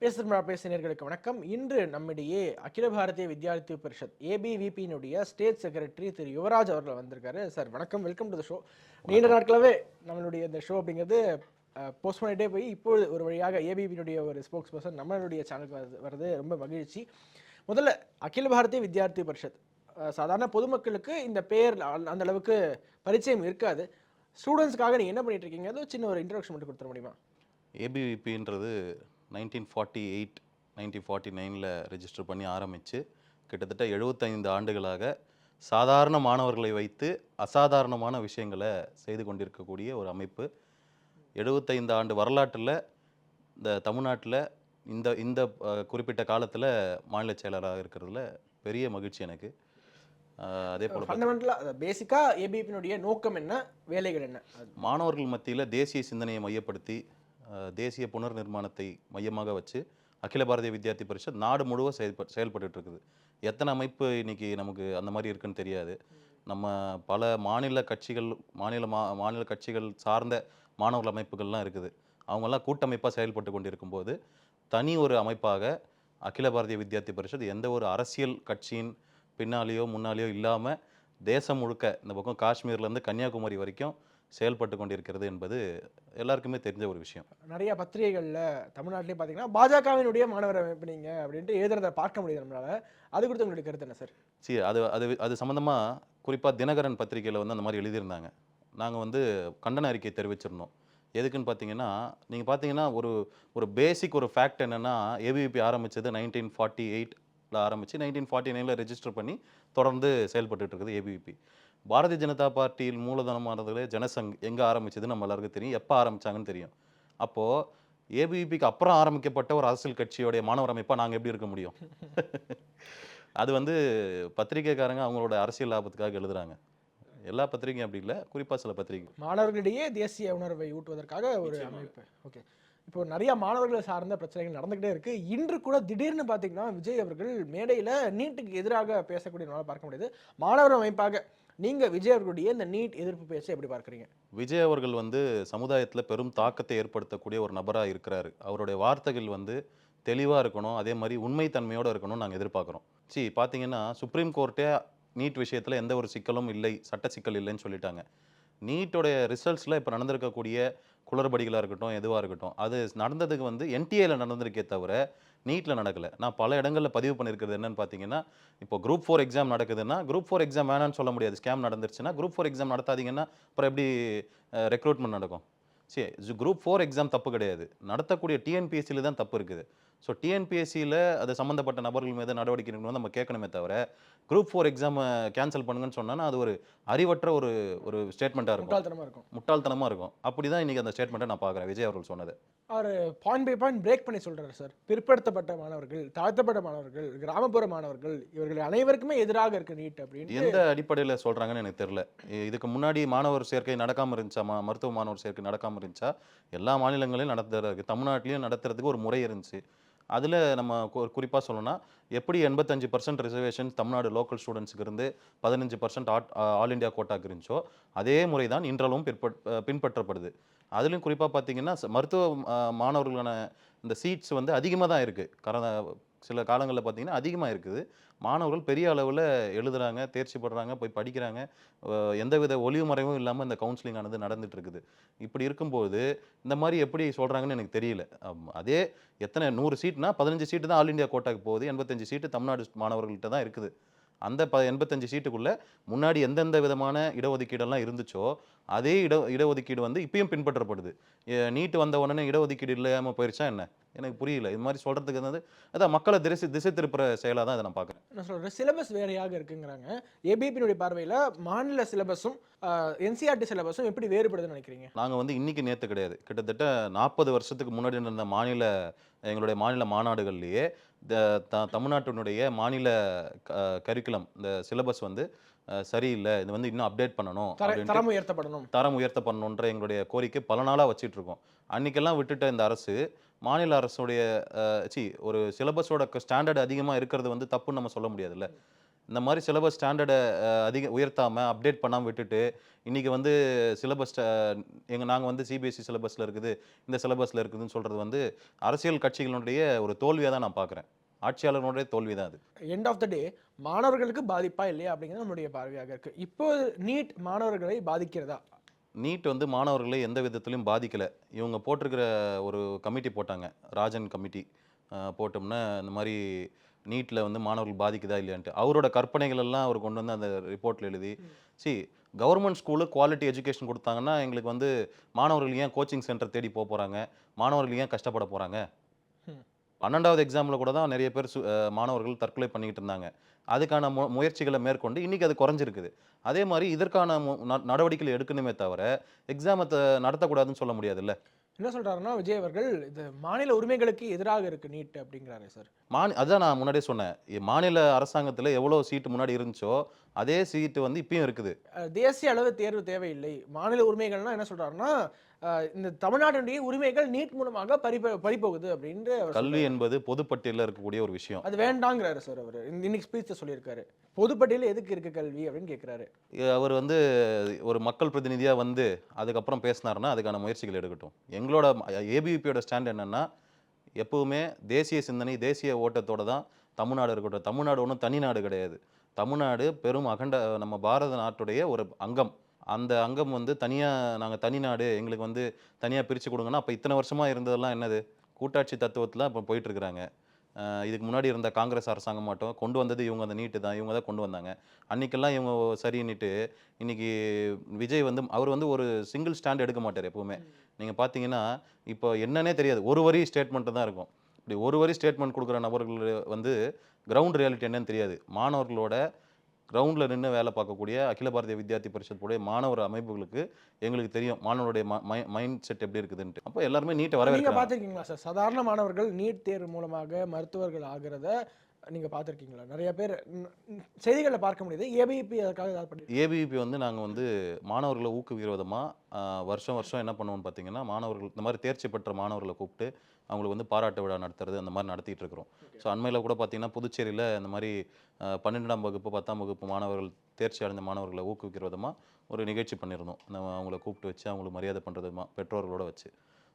பேசுகிறா பேசினர்களுக்கு வணக்கம். இன்று நம்மிடையே அகில பாரதிய வித்யார்த்தி பரிஷத் ஏபிவிபியினுடைய ஸ்டேட் செக்ரட்டரி திரு யுவராஜ் அவர்கள் வந்திருக்காரு. சார் வணக்கம். வெல்கம் டு த ஷோ நீண்ட நாட்களாகவே நம்மளுடைய இந்த ஷோ அப்படிங்கிறது போஸ்ட் பண்ணிட்டே போய் இப்பொழுது ஒரு வழியாக ஏபிபியினுடைய ஒரு ஸ்போக்ஸ் பர்சன் நம்மளுடைய சேனலுக்கு வருது வருது ரொம்ப மகிழ்ச்சி. முதல்ல அகில பாரதிய வித்யார்த்தி பரிஷத். சாதாரண பொதுமக்களுக்கு இந்த பேர் அந்த- அளவுக்கு பரிச்சயம் இருக்காது. ஸ்டூடெண்ட்ஸ்க்காக நீங்கள் என்ன பண்ணிட்டு இருக்கீங்க? அது சின்ன ஒரு இன்ட்ரடக்ஷன் மட்டும் கொடுத்துட முடியுமா? ஏபிவிபின்றது nineteen forty eight nineteen forty நைனில் ரெஜிஸ்டர் பண்ணி ஆரம்பித்து கிட்டத்தட்ட எழுபத்தைந்து ஆண்டுகளாக சாதாரண மாணவர்களை வைத்து அசாதாரணமான விஷயங்களை செய்து கொண்டிருக்கக்கூடிய ஒரு அமைப்பு. எழுபத்தைந்து ஆண்டு வரலாற்றில் இந்த தமிழ்நாட்டில் இந்த இந்த குறிப்பிட்ட காலத்தில் மாநில செயலராக இருக்கிறதுல பெரிய மகிழ்ச்சி எனக்கு. அதே போல் ஃபண்டமெண்டலாக பேசிக்காக ஏபிபியினுடைய நோக்கம் என்ன? வேலைகள் என்ன? மாணவர்கள் மத்தியில் தேசிய சிந்தனையை மையப்படுத்தி தேசிய புனர் நிர்மாணத்தை மையமாக வச்சு அகில பாரதிய வித்யார்த்தி பரிஷத் நாடு முழுவதும் செயல்ப செயல்பட்டு இருக்குது எத்தனை அமைப்பு இன்னைக்கு நமக்கு அந்த மாதிரி இருக்குன்னு தெரியாது. நம்ம பல மாநில கட்சிகள் மாநில மா மாநில கட்சிகள் சார்ந்த மாணவர்கள் அமைப்புகள்லாம் இருக்குது. அவங்கெல்லாம் கூட்டமைப்பாக செயல்பட்டு கொண்டிருக்கும்போது தனி ஒரு அமைப்பாக அகில பாரதிய வித்யார்த்தி பரிஷத் எந்த ஒரு அரசியல் கட்சியின் பின்னாலேயோ முன்னாலேயோ இல்லாமல் தேசம் முழுக்க இந்த பக்கம் காஷ்மீர்லேருந்து கன்னியாகுமரி வரைக்கும் செயல்பட்டு கொண்டிருக்கிறது என்பது எல்லாருக்குமே தெரிஞ்ச ஒரு விஷயம். நிறைய பத்திரிகைகளில் தமிழ்நாட்டிலே பார்த்தீங்கன்னா பாஜகவினுடைய மாணவர் அமைப்பு அப்படின்ட்டு எழுதுறத பார்க்க முடியுது நம்மளால. அது குறித்து உங்களுடைய கருத்து என்ன சார்? சரி அது அது அது சம்மந்தமாக குறிப்பாக தினகரன் பத்திரிகையில் வந்து அந்த மாதிரி எழுதியிருந்தாங்க. நாங்கள் வந்து கண்டன அறிக்கை தெரிவிச்சிருந்தோம். எதுக்குன்னு பார்த்தீங்கன்னா நீங்கள் பார்த்தீங்கன்னா ஒரு ஒரு பேசிக் ஒரு ஃபேக்ட் என்னென்னா ஏபிவிபி ஆரம்பிச்சது நைன்டீன் ஃபார்ட்டி எயிட்டில் ஆரம்பித்து நைன்டீன் ஃபார்ட்டி நைனில் ரெஜிஸ்டர் பண்ணி தொடர்ந்து செயல்பட்டுட்டு இருக்குது ஏபிவிபி பாரதிய ஜனதா பார்ட்டியில் மூலதனமானதுல ஜனசங் எங்கே ஆரம்பிச்சது நம்ம எல்லாருக்கும் தெரியும். எப்போ ஆரம்பிச்சாங்கன்னு தெரியும். அப்போது ஏபிவிபிக்கு அப்புறம் ஆரம்பிக்கப்பட்ட ஒரு அரசியல் கட்சியோடைய மாணவர் அமைப்பாக நாங்கள் எப்படி இருக்க முடியும்? அது வந்து பத்திரிக்கைக்காரங்க அவங்களோட அரசியல் லாபத்துக்காக எழுதுறாங்க. எல்லா பத்திரிகையும் அப்படி இல்லை. குறிப்பாக சில பத்திரிகை மாணவர்களிடையே தேசிய உணர்வை ஊட்டுவதற்காக ஒரு அமைப்பு. ஓகே. இப்போ நிறைய மாணவர்கள் சார்ந்த பிரச்சனைகள் நடந்துகிட்டே இருக்கு. இன்று கூட திடீர்னு பார்த்தீங்கன்னா விஜய் அவர்கள் மேடையில் நீட்டுக்கு எதிராக பேசக்கூடிய பார்க்க முடியுது. மாணவர் அமைப்பாக நீங்கள் விஜய் அவர்களுடைய இந்த நீட் எதிர்ப்பு பேச்சை எப்படி பார்க்குறீங்க? விஜய் அவர்கள் வந்து சமுதாயத்தில் பெரும் தாக்கத்தை ஏற்படுத்தக்கூடிய ஒரு நபராக இருக்கிறாரு. அவருடைய வார்த்தைகள் வந்து தெளிவாக இருக்கணும் அதே மாதிரி உண்மைத்தன்மையோடு இருக்கணும்னு நாங்கள் எதிர்பார்க்குறோம். சி பார்த்தீங்கன்னா சுப்ரீம் கோர்ட்டே நீட் விஷயத்தில் எந்த ஒரு சிக்கலும் இல்லை சட்ட சிக்கல் இல்லைன்னு சொல்லிட்டாங்க. நீட்டோடைய ரிசல்ட்ஸில் இப்போ நடந்திருக்கக்கூடிய குளறுபடிகளாக இருக்கட்டும் எதுவாக இருக்கட்டும் அது நடந்ததுக்கு வந்து என்டிஏல நடந்திருக்கே தவிர நீட்டில் நடக்கலை. நான் பல இடங்களில் பதிவு பண்ணியிருக்கிறது என்னென்னு பார்த்தீங்கன்னா இப்போ குரூப் ஃபோர் எக்ஸாம் நடக்குதுன்னா குரூப் ஃபோர் எக்ஸாம் வேணான்னு சொல்ல முடியாது. ஸ்கேம் நடந்துருச்சுன்னா குரூப் ஃபோர் எக்ஸாம் நடத்தாதீங்கன்னா அப்புறம் எப்படி ரெக்ரூட்மெண்ட் நடக்கும்? சரி குரூப் ஃபோர் எக்ஸாம் தப்பு கிடையாது. நடத்தக்கூடிய டிஎன்பிஎஸ்சியில் தான் தப்பு இருக்குது. ஸோ டிஎன்பிஎஸ்சியில் அது சம்மந்தப்பட்ட நபர்கள் மீது நடவடிக்கை எடுக்கணும்னு நம்ம கேட்கணுமே தவிர குரூப் ஃபோர் எக்ஸாமை கேன்சல் பண்ணுங்கன்னு சொன்னா அது ஒரு அறிவற்ற ஒரு ஒரு ஸ்டேட்மெண்ட்டாக இருக்கும். முட்டாள்தனமா இருக்கும். முட்டாள்தனமாக இருக்கும். அப்படி தான் இன்றைக்கி அந்த ஸ்டேட்மெண்ட்டை நான் பார்க்குறேன். விஜய் அவர்கள் சொன்னது. அவர் பாயிண்ட் பை பாயிண்ட் பிரேக் பண்ணி சொல்றாரு சார் பிற்படுத்தப்பட்ட மாணவர்கள் தாழ்த்தப்பட்ட மாணவர்கள் கிராமப்புற மாணவர்கள் இவர்கள் அனைவருக்குமே எதிராக இருக்கு நீட் அப்படின்னு எந்த அடிப்படையில் சொல்கிறாங்கன்னு எனக்கு தெரில இதுக்கு முன்னாடி மாணவர் சேர்க்கை நடக்காமல் இருந்துச்சா? ம மருத்துவ மாணவர் சேர்க்கை நடக்காமல் இருந்துச்சா? எல்லா மாநிலங்களையும் நடத்துறதா இருக்குது தமிழ்நாட்டிலையும் நடத்துறதுக்கு ஒரு முறை இருந்துச்சு. அதில் நம்ம குறிப்பாக சொல்லணும்னா எப்படி எண்பத்தஞ்சு பர்சன்ட் ரிசர்வேஷன் தமிழ்நாடு லோக்கல் ஸ்டூடெண்ட்ஸுக்கு இருந்து பதினஞ்சு பர்சன்ட் ஆல் இந்தியா கோட்டாக்கு இருந்துச்சோ அதே முறை தான் இன்றளவும் பிற்பட் பின்பற்றப்படுது. அதுலேயும் குறிப்பாக பார்த்தீங்கன்னா மருத்துவ மாணவர்களான மாணவர்களுக்கான இந்த சீட்ஸ் வந்து அதிகமாக தான் இருக்குது கடந்த சில காலங்களில் பார்த்திங்கன்னா அதிகமாக இருக்குது. மாணவர்கள் பெரிய அளவில் எழுதுறாங்க தேர்ச்சி படுறாங்க போய் படிக்கிறாங்க. எந்தவித ஒளிவு மறைவும் இல்லாமல் இந்த கவுன்சிலிங் ஆனது நடந்துட்டு இருக்குது இப்படி இருக்கும்போது இந்த மாதிரி எப்படி சொல்கிறாங்கன்னு எனக்கு தெரியல. அதே எத்தனை நூறு சீட்னா பதினஞ்சு சீட்டு தான் ஆல் இந்தியா கோட்டாக்கு போகுது. எண்பத்தஞ்சு சீட்டு தமிழ்நாடு மாணவர்கள்ட்ட தான் இருக்குது. அந்த ப எண்பத்தஞ்சு சீட்டுக்குள்ள முன்னாடி எந்தெந்த விதமான இடஒதுக்கீடெல்லாம் இருந்துச்சோ அதே இட இடஒதுக்கீடு வந்து இப்பயும் பின்பற்றப்படுது. நீட்டு வந்த உடனே இடஒதுக்கீடு இல்லாமல் போயிருச்சா என்ன? எனக்கு புரியல. இது மாதிரி சொல்கிறதுக்கு வந்து அதான் மக்களை திசை திசை திருப்புற செயலாக தான் இதை நான் பார்க்குறேன். நான் சொல்றேன் சிலபஸ் வேறையாக இருக்குங்கிறாங்க. ஏபிபியினுடைய பார்வையில மாநில சிலபஸும் என்சிஆர்டி சிலபஸும் எப்படி வேறுபடுதுன்னு நினைக்கிறீங்க? நாங்கள் வந்து இன்னைக்கு நேற்று கிடையாது. கிட்டத்தட்ட நாற்பது வருஷத்துக்கு முன்னாடி நடந்த மாநில எங்களுடைய மாநில மாநாடுகள்லேயே த- தமிழ்நாட்டினுடைய மாநில கரிக்குலம் இந்த சிலபஸ் வந்து சரியில்லை. இது வந்து இன்னும் அப்டேட் பண்ணணும் தரம் உயர்த்தப்படணும். தரம் உயர்த்த பண்ணணுன்ற எங்களுடைய கோரிக்கை பல நாளாக வச்சிட்டு இருக்கோம். அன்னைக்கெல்லாம் விட்டுட்ட இந்த அரசு மாநில அரசுடைய சி ஒரு சிலபஸோட ஸ்டாண்டர்ட் அதிகமாக இருக்கிறது வந்து தப்புன்னு நம்ம சொல்ல முடியாதுல்ல. இந்த மாதிரி சிலபஸ் ஸ்டாண்டர்டை அதிக உயர்த்தாமல் அப்டேட் பண்ணாமல் விட்டுட்டு இன்றைக்கி வந்து சிலபஸ் எங்கள் நாங்கள் வந்து சிபிஎஸ்சி சிலபஸில் இருக்குது இந்த சிலபஸில் இருக்குதுன்னு சொல்கிறது வந்து அரசியல் கட்சிகளுடைய ஒரு தோல்வியாக தான் நான் பார்க்குறேன். ஆட்சியாளர்களுடைய தோல்வி தான் அது. எண்ட் ஆஃப் த டே மாணவர்களுக்கு பாதிப்பா இல்லையா அப்படிங்கிறது நம்மளுடைய பார்வையாக இருக்கு. இப்போ நீட் மாணவர்களை பாதிக்கிறதா? நீட் வந்து மாணவர்களை எந்த விதத்திலையும் பாதிக்கலை. இவங்க போட்டிருக்கிற ஒரு கமிட்டி போட்டாங்க. ராஜன் கமிட்டி போட்டோம்னா இந்த மாதிரி நீட்டில் வந்து மாணவர்கள் பாதிக்குதா இல்லையான்ட்டு அவரோட கற்பனைகள் எல்லாம் அவர் கொண்டு வந்து அந்த ரிப்போர்ட்டில் எழுதி. சி கவர்மெண்ட் ஸ்கூலு குவாலிட்டி எஜுகேஷன் கொடுத்தாங்கன்னா எங்களுக்கு வந்து மாணவர்கள் ஏன் கோச்சிங் சென்டர் தேடி போக போகிறாங்க மாணவர்கள் ஏன் கஷ்டப்பட போகிறாங்க. பன்னெண்டாவது எக்ஸாமில் கூட தான் நிறைய பேர் மாணவர்கள் தற்கொலை பண்ணிக்கிட்டு இருந்தாங்க. அதுக்கான மு முயற்சிகளை மேற்கொண்டு இன்றைக்கி அது குறைஞ்சிருக்குது. அதே மாதிரி இதற்கான நடவடிக்கைகள் எடுக்கணுமே தவிர எக்ஸாமை நடத்தக்கூடாதுன்னு சொல்ல முடியாதுல்ல? என்ன சொல்றாருன்னா விஜய் அவர்கள் இது மாநில உரிமைகளுக்கு எதிராக இருக்கு நீட் அப்படிங்கிறாரு சார். மாநி அதான் நான் முன்னாடியே சொன்னேன். மாநில அரசாங்கத்தில் எவ்வளோ சீட்டு முன்னாடி இருந்துச்சோ அதே சீட்டு வந்து இப்பயும் இருக்குது. தேசிய அளவு தேர்வு தேவையில்லை. மாநில உரிமைகள்னா என்ன சொல்றாருன்னா அஹ் இந்த தமிழ்நாட்டினுடைய உரிமைகள் நீட் மூலமாக பறி பறிப்போகுது அப்படின்ட்டு அவர் கல்வி என்பது பொதுப்பட்டியலில் இருக்கக்கூடிய ஒரு விஷயம். அது வேண்டாங்கிறாரு சார் அவர். இன்னைக்கு ஸ்பீச்சை சொல்லியிருக்காரு. பொதுப்பட்டியல் எதுக்கு இருக்கு கல்வி அப்படின்னு கேட்கிறாரு அவர் வந்து ஒரு மக்கள் பிரதிநிதியாக வந்து அதுக்கப்புறம் பேசினாருன்னா அதுக்கான முயற்சிகள் எடுக்கட்டும். எங்களோட ஏபிவிபியோட ஸ்டாண்ட் என்னன்னா எப்பவுமே தேசிய சிந்தனை தேசிய ஓட்டத்தோட தான் தமிழ்நாடு இருக்கட்டும். தமிழ்நாடு ஒன்றும் தனி நாடு கிடையாது. தமிழ்நாடு பெரும் அகண்ட நம்ம பாரத நாட்டுடைய ஒரு அங்கம். அந்த அங்கம் வந்து தனியாக நாங்கள் தனி நாடு எங்களுக்கு வந்து தனியாக பிரித்து கொடுங்கன்னா அப்போ இத்தனை வருஷமாக இருந்ததெல்லாம் என்னது? கூட்டாட்சி தத்துவத்தில் இப்போ போயிட்டுருக்குறாங்க. இதுக்கு முன்னாடி இருந்த காங்கிரஸ் அரசாங்கம் மட்டும் கொண்டு வந்தது இவங்க அந்த நீட்டு தான் இவங்க தான் கொண்டு வந்தாங்க. அன்றைக்கெல்லாம் இவங்க சரின்னுட்டு இன்னைக்கு விஜய் வந்து அவர் வந்து ஒரு சிங்கிள் ஸ்டாண்ட் எடுக்க மாட்டார் எப்போவுமே. நீங்கள் பார்த்தீங்கன்னா இப்போ என்னன்னே தெரியாது. ஒரு வரி ஸ்டேட்மெண்ட்டு தான் இருக்கும். இப்படி ஒரு வரி ஸ்டேட்மெண்ட் கொடுக்குற நபர்கள் வந்து கிரவுண்ட் ரியாலிட்டி என்னன்னு தெரியாது. மாணவர்களோட கிரவுண்டில் நின்று வேலை பார்க்கக்கூடிய அகில பாரதிய வித்யார்த்தி பரிஷத்துடைய மாணவர் அமைப்புகளுக்கு எங்களுக்கு தெரியும் மாணவருடைய மைண்ட் செட் எப்படி இருக்குதுன்ட்டு. அப்போ எல்லாருமே நீட்டை வரவேற்கிறாங்க பார்த்திருக்கீங்களா சார்? சாதாரண மாணவர்கள் நீட் தேர்வு மூலமாக மருத்துவர்கள் ஆகிறத நீங்க பார்த்திருக்கீங்களா? நிறைய பேர் செய்திகளை பார்க்க முடியுது. ஏபிபி அதுக்காக ஏதாவது பண்ணி ஏபிவிபி வந்து நாங்கள் வந்து மாணவர்களை ஊக்குவிக்கிற விதமாக வருஷம் வருஷம் என்ன பண்ணுவோம்னு பார்த்தீங்கன்னா மாணவர்கள் இந்த மாதிரி தேர்ச்சி பெற்ற மாணவர்களை கூப்பிட்டு அவங்களுக்கு வந்து பாராட்டு விழா நடத்துறது அந்த மாதிரி நடத்திட்டு இருக்கிறோம். ஸோ அண்மையில் கூட பார்த்தீங்கன்னா புதுச்சேரியில் இந்த மாதிரி பன்னெண்டாம் வகுப்பு பத்தாம் வகுப்பு மாணவர்கள் தேர்ச்சி அடைந்த மாணவர்களை ஊக்குவிக்கிற விதமாக ஒரு நிகழ்ச்சி பண்ணியிருந்தோம். நம்ம அவங்கள கூப்பிட்டு வச்சு அவங்களுக்கு மரியாதை பண்ணுறது பெற்றோர்களோட வச்சு.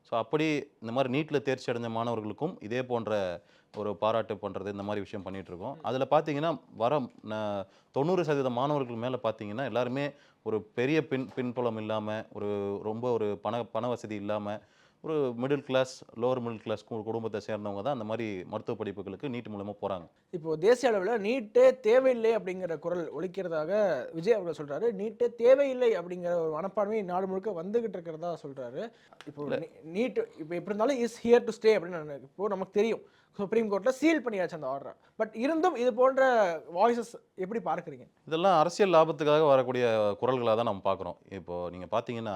ஸோ அப்படி இந்த மாதிரி நீட்டில் தேர்ச்சி அடைஞ்ச மாணவர்களுக்கும் இதே போன்ற ஒரு பாராட்டு பண்ணுறது இந்த மாதிரி விஷயம் பண்ணிட்டு இருக்கோம். அதில் பார்த்தீங்கன்னா வர தொண்ணூறு சதவீத மாணவர்கள் மேலே பார்த்தீங்கன்னா எல்லாருமே ஒரு பெரிய பின் பின்புலம் இல்லாமல் ஒரு ரொம்ப ஒரு பண பண வசதி இல்லாமல் ஒரு middle class lower middle class குடும்பத்தை சேர்ந்தவங்க தான் அந்த மாதிரி மருத்துவ படிப்புகளுக்கு நீட் மூலமாக போகிறாங்க இப்போ தேசிய அளவில் நீட்டே தேவையில்லை அப்படிங்கிற குரல் ஒலிக்கிறதாக விஜய் அவர்கள் சொல்றாரு. நீட்டே தேவையில்லை அப்படிங்கிற ஒரு மனப்பான்மை நாடு முழுக்க வந்துகிட்டு இருக்கிறதா சொல்றாரு. இப்போ நீட் இப்போ எப்படி இருந்தாலும் இஸ் ஹியர் டு ஸ்டே அப்படின்னு இப்போ நமக்கு தெரியும். சுப்ரீம் கோர்ட்ல சீல் பண்ணியாச்சு அந்த ஆர்டர் பட் இருந்தும் இது போன்ற வாய்ஸஸ் எப்படி பார்க்குறீங்க? இதெல்லாம் அரசியல் லாபத்துக்காக வரக்கூடிய குரல்களாக தான் நம்ம பார்க்குறோம். இப்போது நீங்கள் பார்த்தீங்கன்னா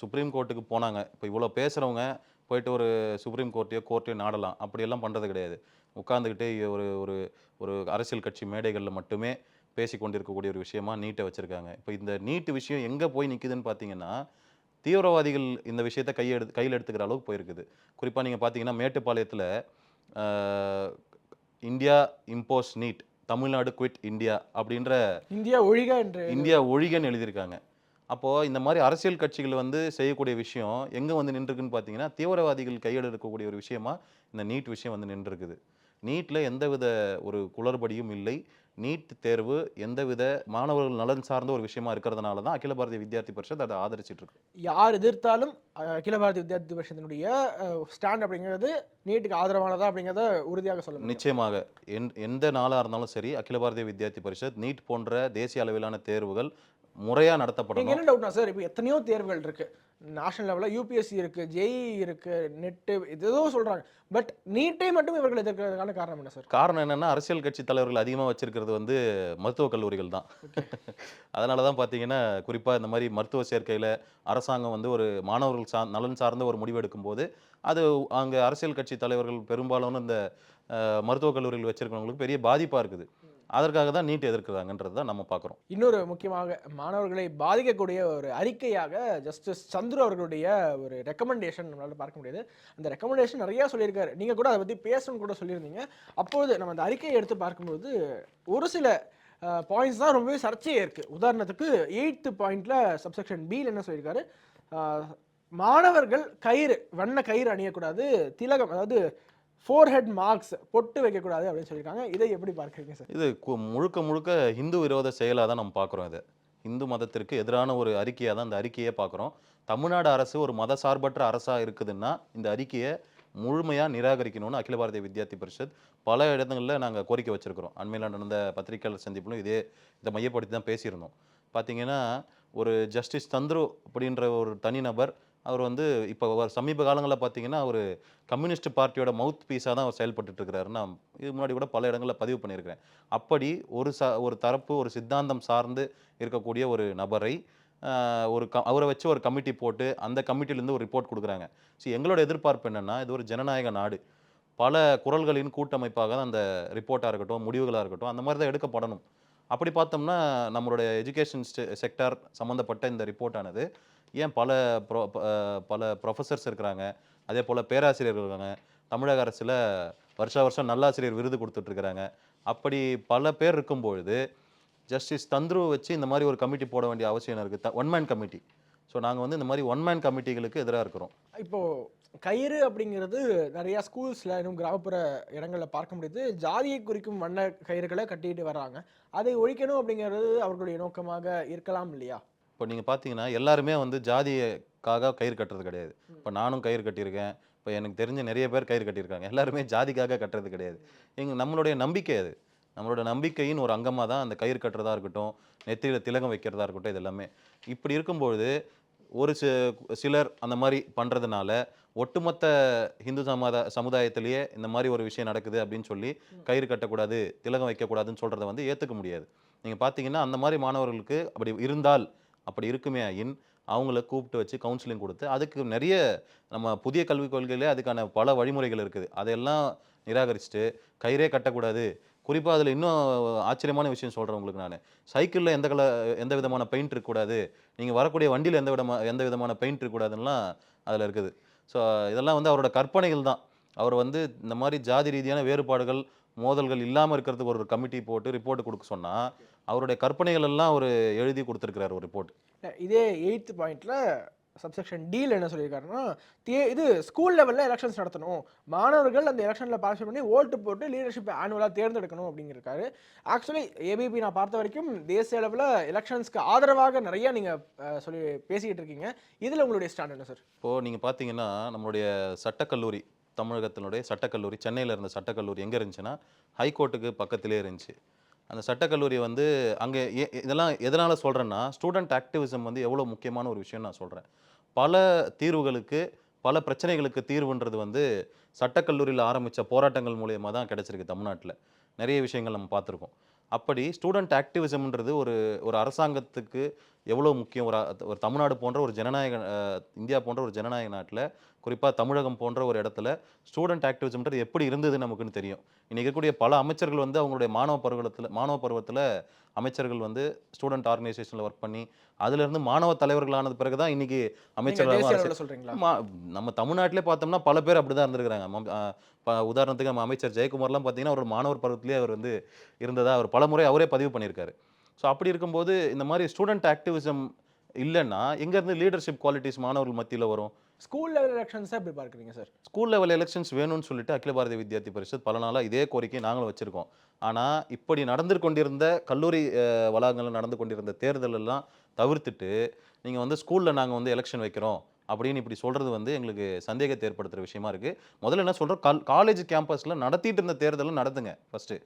சுப்ரீம் கோர்ட்டுக்கு போனாங்க. இப்போ இவ்வளோ பேசுகிறவங்க போயிட்டு ஒரு சுப்ரீம் கோர்ட்டையோ கோர்ட்டையோ நாடலாம். அப்படியெல்லாம் பண்ணுறது கிடையாது. உட்காந்துக்கிட்டே ஒரு ஒரு ஒரு அரசியல் கட்சி மேடைகளில் மட்டுமே பேசி கொண்டிருக்கக்கூடிய ஒரு விஷயமா நீட்டை வச்சுருக்காங்க. இப்போ இந்த நீட்டு விஷயம் எங்கே போய் நிற்குதுன்னு பார்த்தீங்கன்னா தீவிரவாதிகள் இந்த விஷயத்தை கையெடு கையில் எடுத்துக்கிற அளவுக்கு போயிருக்குது. குறிப்பாக நீங்கள் பார்த்தீங்கன்னா மேட்டுப்பாளையத்தில் India impose NEET Tamil Nadu quit India அப்படின்ற இந்தியா ஒழிக என்று இந்தியா ஒழிகன்னு எழுதியிருக்காங்க. அப்போது இந்த மாதிரி அரசியல் கட்சிகள் வந்து செய்யக்கூடிய விஷயம் எங்கே வந்து நின்றுருக்குன்னு பார்த்தீங்கன்னா தீவிரவாதிகள் கையில் இருக்கக்கூடிய ஒரு விஷயமா இந்த நீட் விஷயம் வந்து நின்றுருக்குது. நீட்டில் எந்தவித ஒரு குளறுபடியும் இல்லை. நீட் தேர்வு எந்தவித மாணவர்கள் நலன் சார்ந்த ஒரு விஷயமா இருக்கிறதுனால தான் அகில பாரதிய வித்யார்த்தி பரிஷத் அதை ஆதரிச்சிட்டு இருக்கு யார் எதிர்த்தாலும் அகில பாரதிய வித்யார்த்தி பரிஷத்தினுடைய ஸ்டாண்ட் அப்படிங்கிறது நீட்டுக்கு ஆதரவானதா அப்படிங்கிறத உறுதியாக சொல்ல நிச்சயமாக. எந் எந்த நாளாக இருந்தாலும் சரி அகில பாரதிய வித்யார்த்தி பரிஷத் நீட் போன்ற தேசிய அளவிலான தேர்வுகள் முறையாக நீங்க நடத்தப்படணும் என்ன டவுட்னா சார் இப்போ எத்தனையோ தேர்வுகள் இருக்கு. நேஷனல் லெவலில் யூபிஎஸ்சி இருக்கு ஜேஇ இருக்கு நெட்டு இது ஏதோ சொல்றாங்க. பட் நீட்டை மட்டும் இவர்கள் எதிர்க்கிறதுக்கான காரணம் என்ன சார் காரணம் என்னன்னா அரசியல் கட்சி தலைவர்கள் அதிகமாக வச்சிருக்கிறது வந்து மருத்துவக் கல்லூரிகள் தான். அதனால தான் பார்த்தீங்கன்னா குறிப்பாக இந்த மாதிரி மருத்துவ சேர்க்கையில் அரசாங்கம் வந்து ஒரு மாணவர்கள் சா நலன் சார்ந்த ஒரு முடிவு எடுக்கும்போது அது அங்கே அரசியல் கட்சி தலைவர்கள் பெரும்பாலான இந்த மருத்துவக் கல்லூரிகள் வச்சிருக்கிறவங்களுக்கு பெரிய பாதிப்பாக இருக்குது. அதற்காக தான் நீட் எதிர்க்கிறாங்கன்றது தான் நம்ம பார்க்குறோம். இன்னொரு முக்கியமாக மாணவர்களை பாதிக்கக்கூடிய ஒரு அறிக்கையாக ஜஸ்டிஸ் சந்துரு அவர்களுடைய ஒரு ரெக்கமெண்டேஷன் நம்மளால் பார்க்க முடியாது. அந்த ரெக்கமெண்டேஷன் நிறையா சொல்லியிருக்காரு. நீங்கள் கூட அதை பற்றி பேசணும்னு கூட சொல்லியிருந்தீங்க. அப்பொழுது நம்ம அந்த அறிக்கையை எடுத்து பார்க்கும்போது ஒரு சில பாயிண்ட்ஸ் தான் ரொம்பவே சர்ச்சையே இருக்குது உதாரணத்துக்கு எயித்து பாயிண்டில் சப்செக்ஷன் பியில் என்ன சொல்லியிருக்காரு? மாணவர்கள் கயிறு வண்ண கயிறு அணியக்கூடாது திலகம் அதாவது ஃபோர் ஹெட் மார்க்ஸ் பொட்டு வைக்கக்கூடாது அப்படின்னு சொல்லியிருக்காங்க. இதை எப்படி பார்க்குறீங்க சார்? இது கு- முழுக்க முழுக்க ஹிந்து விரோத செயலாக தான் நம்ம பார்க்குறோம் இது. இந்து மதத்திற்கு எதிரான ஒரு அறிக்கையாக தான் இந்த அறிக்கையே பார்க்குறோம். தமிழ்நாடு அரசு ஒரு மத சார்பற்ற அரசாக இருக்குதுன்னா இந்த அறிக்கையை முழுமையாக நிராகரிக்கணும்னு அகில பாரதிய வித்யார்த்தி பரிஷத் பல இடங்களில் நாங்கள் கோரிக்கை வச்சிருக்கிறோம். அண்மையில் நடந்த பத்திரிகையாளர் சந்திப்பிலும் இதே இதை மையப்படுத்தி தான் பேசியிருந்தோம். பார்த்தீங்கன்னா ஒரு ஜஸ்டிஸ் தந்துரு அப்படின்ற ஒரு தனிநபர் அவர் வந்து இப்போ சமீப காலங்களில் பார்த்தீங்கன்னா அவர் கம்யூனிஸ்ட் பார்ட்டியோட மவுத் பீஸாக தான் அவர் செயல்பட்டுட்டு நான் இது முன்னாடி கூட பல இடங்களில் பதிவு பண்ணியிருக்கிறேன். அப்படி ஒரு ச ஒரு தரப்பு ஒரு சித்தாந்தம் சார்ந்து இருக்கக்கூடிய ஒரு நபரை ஒரு க அவரை வச்சு ஒரு கமிட்டி போட்டு அந்த கமிட்டிலேருந்து ஒரு ரிப்போர்ட் கொடுக்குறாங்க. ஸோ எங்களோட எதிர்பார்ப்பு என்னென்னா இது ஒரு ஜனநாயக நாடு. பல குரல்களின் கூட்டமைப்பாக தான் அந்த ரிப்போர்ட்டாக இருக்கட்டும் முடிவுகளாக இருக்கட்டும் அந்த மாதிரி தான் எடுக்கப்படணும். அப்படி பார்த்தோம்னா நம்மளுடைய எஜுகேஷன் செக்டார் சம்மந்தப்பட்ட இந்த ரிப்போர்ட் ஆனது ஏன் பல ப்ரொ ப- பல ப்ரொஃபஸர்ஸ் இருக்கிறாங்க. அதே போல் பேராசிரியர்கள் இருக்காங்க. தமிழக அரசில் வருஷா வருஷம் நல்லாசிரியர் விருது கொடுத்துட்ருக்குறாங்க அப்படி பல பேர் இருக்கும்பொழுது ஜஸ்டிஸ் தந்துரு வச்சு இந்த மாதிரி ஒரு கமிட்டி போட வேண்டிய அவசியம் இருக்குது ஒன் மேன் கமிட்டி ஸோ நாங்கள் வந்து இந்த மாதிரி ஒன் மேன் கமிட்டிகளுக்கு எதிராக இருக்கிறோம். இப்போது கயிறு அப்படிங்கிறது நிறையா ஸ்கூல்ஸில் இன்னும் கிராமப்புற இடங்களில் பார்க்க முடியுது. ஜாதியை குறிக்கும் வண்ண கயிறுகளை கட்டிட்டு வர்றாங்க. அதை ஒழிக்கணும் அப்படிங்கிறது அவர்களுடைய நோக்கமாக இருக்கலாம் இல்லையா? இப்போ நீங்கள் பார்த்தீங்கன்னா எல்லாருமே வந்து ஜாதிக்காக கயிறு கட்டுறது கிடையாது. இப்போ நானும் கயிறு கட்டியிருக்கேன். இப்போ எனக்கு தெரிஞ்ச நிறைய பேர் கயிறு கட்டியிருக்காங்க. எல்லாருமே ஜாதிக்காக கட்டுறது கிடையாது. எங்கள் நம்மளுடைய நம்பிக்கை அது. நம்மளோட நம்பிக்கையின் ஒரு அங்கமாக தான் அந்த கயிறு கட்டுறதா இருக்கட்டும் நெத்தியில் திலகம் வைக்கிறதா இருக்கட்டும் இது எல்லாமே. இப்படி இருக்கும்பொழுது ஒரு சிலர் அந்த மாதிரி பண்ணுறதுனால ஒட்டுமொத்த இந்து சமாத சமுதாயத்திலேயே இந்த மாதிரி ஒரு விஷயம் நடக்குது அப்படின்னு சொல்லி கயிறு கட்டக்கூடாது திலகம் வைக்கக்கூடாதுன்னு சொல்கிறத வந்து ஏற்றுக்க முடியாது. நீங்கள் பார்த்தீங்கன்னா அந்த மாதிரி மாணவர்களுக்கு அப்படி இருந்தால் அப்படி இருக்குமே ஆயின் அவங்கள கூப்பிட்டு வச்சு கவுன்சிலிங் கொடுத்து அதுக்கு நிறைய நம்ம புதிய கல்விக் கொள்கையிலே அதுக்கான பல வழிமுறைகள் இருக்குது. அதையெல்லாம் நிராகரிச்சுட்டு கயிறே கட்டக்கூடாது. குறிப்பாக அதில் இன்னும் ஆச்சரியமான விஷயம் சொல்கிறேன் உங்களுக்கு நான். சைக்கிளில் எந்த கல எந்த விதமான பெயிண்ட் இருக்கக்கூடாது. நீங்கள் வரக்கூடிய வண்டியில் எந்த விதமா எந்த விதமான பெயிண்ட் இருக்கக்கூடாதுன்னெலாம் அதில் இருக்குது. ஸோ இதெல்லாம் வந்து அவரோட கற்பனைகள் தான். அவர் வந்து இந்த மாதிரி ஜாதி ரீதியான வேறுபாடுகள் மோதல்கள் இல்லாமல் இருக்கிறதுக்கு ஒரு கமிட்டி போட்டு ரிப்போர்ட் கொடுக்க சொன்னால் அவருடைய கற்பனைகள் எல்லாம் அவர் எழுதி கொடுத்துருக்கிறார் ஒரு ரிப்போர்ட் இதே எயித்து பாயிண்ட்ல சப்செக்ஷன் டியில் என்ன சொல்லியிருக்காருன்னா தே இது ஸ்கூல் லெவலில் எலெக்ஷன்ஸ் நடத்தணும். மாணவர்கள் அந்த எலெக்ஷனில் பார்ட்டிசிபேட் பண்ணி ஓட்டு போட்டு லீடர்ஷிப் ஆனுவலாக தேர்ந்தெடுக்கணும் அப்படிங்கிருக்காரு ஆக்சுவலி ஏபிபி நான் பார்த்த வரைக்கும் தேசிய அளவில் எலெக்ஷன்ஸ்க்கு ஆதரவாக நிறைய நீங்கள் சொல்லி பேசிக்கிட்டு இருக்கீங்க. இதில் உங்களுடைய ஸ்டாண்ட் என்ன சார் இப்போது நீங்கள் பார்த்தீங்கன்னா நம்மளுடைய சட்டக்கல்லூரி தமிழகத்தினுடைய சட்டக்கல்லூரி சென்னையில் இருந்த சட்டக்கல்லூரி எங்கே இருந்துச்சுன்னா ஹைகோர்ட்டுக்கு பக்கத்திலே இருந்துச்சு. அந்த சட்டக்கல்லூரி வந்து அங்கே இதெல்லாம் எதனால் சொல்கிறேன்னா ஸ்டூடெண்ட் ஆக்டிவிசம் வந்து எவ்வளோ முக்கியமான ஒரு விஷயம் நான் சொல்கிறேன் பல தீர்வுகளுக்கு பல பிரச்சனைகளுக்கு தீர்வுன்றது வந்து சட்டக்கல்லூரியில் ஆரம்பித்த போராட்டங்கள் மூலியமாக தான் கிடச்சிருக்கு தமிழ்நாட்டில். நிறைய விஷயங்கள் நம்ம பார்த்துருக்கோம். அப்படி ஸ்டூடெண்ட் ஆக்டிவிசம்ன்றது ஒரு ஒரு அரசாங்கத்துக்கு எவ்வளோ முக்கியம்? ஒரு ஒரு தமிழ்நாடு போன்ற ஒரு ஜனநாயக இந்தியா போன்ற ஒரு ஜனநாயக நாட்டில் குறிப்பாக தமிழகம் போன்ற ஒரு இடத்துல ஸ்டூடெண்ட் ஆக்டிவிசம்ன்றது எப்படி இருந்தது நமக்குன்னு தெரியும். இன்றைக்கி இருக்கக்கூடிய பல அமைச்சர்கள் வந்து அவங்களுடைய மாணவ பருவத்தில் மாணவ பருவத்தில் அமைச்சர்கள் வந்து ஸ்டூடெண்ட் ஆர்கனைசேஷனில் ஒர்க் பண்ணி அதுலேருந்து மாணவ தலைவர்களானது பிறகு தான் இன்றைக்கி அளவில் சொல்கிறீங்களா நம்ம தமிழ்நாட்டிலே பார்த்தோம்னா பல பேர் அப்படி தான் இருந்திருக்கிறாங்க உதாரணத்துக்கு நம்ம அமைச்சர் ஜெயக்குமார்லாம் பார்த்தீங்கன்னா ஒரு மாணவர் பருவத்திலே அவர் வந்து இருந்ததா அவர் பலமுறை அவரே பதிவு பண்ணியிருக்காரு. ஸோ அப்படி இருக்கும்போது இந்த மாதிரி ஸ்டூடெண்ட் ஆக்டிவிசம் இல்லைன்னா எங்கேருந்து லீடர்ஷிப் குவாலிட்டிஸ் மாணவர்கள் மத்தியில் வரும்? ஸ்கூல் லெவல் எலெக்ஷன்ஸை எப்படி பார்க்குறீங்க சார் ஸ்கூல் லெவல் எலெக்ஷன்ஸ் வேணும்னு சொல்லிட்டு அகில பாரதிய வித்யார்த்தி பரிஷத் பல நாளாக இதே கோரிக்கை நாங்களும் வச்சுருக்கோம். ஆனால் இப்படி நடந்து கொண்டிருந்த கல்லூரி வளாகங்களில் நடந்து கொண்டிருந்த தேர்தல் எல்லாம் தவிர்த்துட்டு நீங்கள் வந்து ஸ்கூலில் நாங்கள் வந்து எலெக்ஷன் வைக்கிறோம் அப்படின்னு இப்படி சொல்கிறது வந்து எங்களுக்கு சந்தேகத்தை ஏற்படுத்துகிற விஷயமா இருக்குது முதல்ல என்ன சொல்கிறோம் கல் காலேஜ் கேம்பஸில் நடத்திட்டு இருந்த தேர்தலை நடத்துங்க ஃபஸ்ட்டு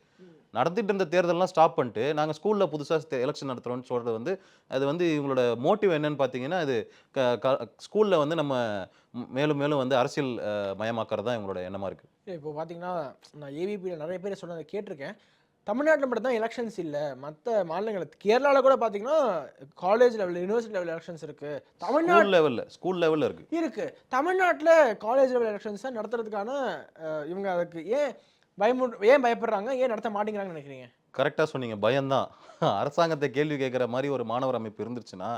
நடத்திட்டு இருந்த தேர்தலெல்லாம் ஸ்டாப் பண்ணிட்டு நாங்கள் ஸ்கூலில் புதுசாக எலெக்ஷன் நடத்துகிறோம்னு சொல்கிறது வந்து அது வந்து இவங்களோட மோட்டிவ் என்னன்னு பார்த்தீங்கன்னா அது க ஸ்கூலில் வந்து நம்ம மேலும் மேலும் வந்து அரசியல் மயமாக்குறது தான் இவங்களோட எண்ணமாக இருக்குது இப்போ பார்த்தீங்கன்னா நான் ஏவிபியில் நிறைய பேர் சொன்னதை கேட்டிருக்கேன். தமிழ்நாட்டில் மட்டும் தான் எலெக்ஷன்ஸ் இல்லை. மற்ற மாநிலங்கள் கேரளாவில் கூட பார்த்தீங்கன்னா college level university level elections இருக்கு. தமிழ்நாடு லெவலில் ஸ்கூல் லெவலில் இருக்குது இருக்கு. தமிழ்நாட்டில் காலேஜ் லெவல் எலெக்ஷன்ஸை நடத்துறதுக்கான அஹ், இவங்க அதுக்கு ஏன் பயமு ஏன் பயப்படுறாங்க? ஏன் நடத்த மாட்டேங்கிறாங்கன்னு நினைக்கிறீங்க? கரெக்டாக சொன்னீங்க. பயம்தான். அரசாங்கத்தை கேள்வி கேட்குற மாதிரி ஒரு மாணவர் அமைப்பு இருந்துச்சுன்னா